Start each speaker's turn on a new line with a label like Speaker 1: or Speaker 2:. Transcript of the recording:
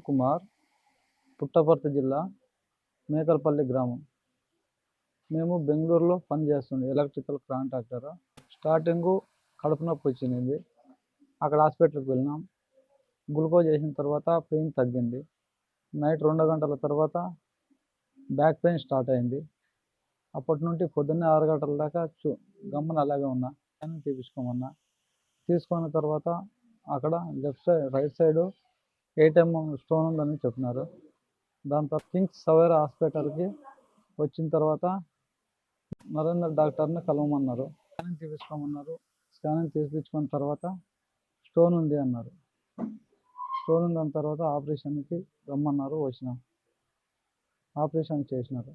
Speaker 1: కుమార్ పుట్టపర్తి జిల్లా మేకలపల్లి గ్రామం. మేము బెంగళూరులో పనిచేస్తుండే ఎలక్ట్రికల్ కాంట్రాక్టర్. స్టార్టింగు కడుపు నొప్పి వచ్చింది. అక్కడ హాస్పిటల్కి వెళ్ళినాం. గ్లూకోజ్ వేసిన తర్వాత పెయిన్ తగ్గింది. నైట్ రెండు గంటల తర్వాత బ్యాక్ పెయిన్ స్టార్ట్ అయింది. అప్పటి నుండి పొద్దున్నే ఆరు గంటల దాకా చూ గమ్మున అలాగే ఉన్నా. స్కాన్ తీపించుకోమన్నా తీసుకున్న తర్వాత అక్కడ left side right side ATM stone ఉందని చెప్పినారు దాని తర్వాత కింగ్స్ సవేరా హాస్పిటల్కి వచ్చిన తర్వాత నరేంద్ర డాక్టర్ని కలవమన్నారు. స్కానింగ్ తీపించుకోమన్నారు స్కానింగ్ తీపించుకున్న తర్వాత స్టోన్ ఉంది అన్నారు. స్టోన్ ఉందని తర్వాత ఆపరేషన్కి రమ్మన్నారు వచ్చినాం. ఆపరేషన్ చేసినారు.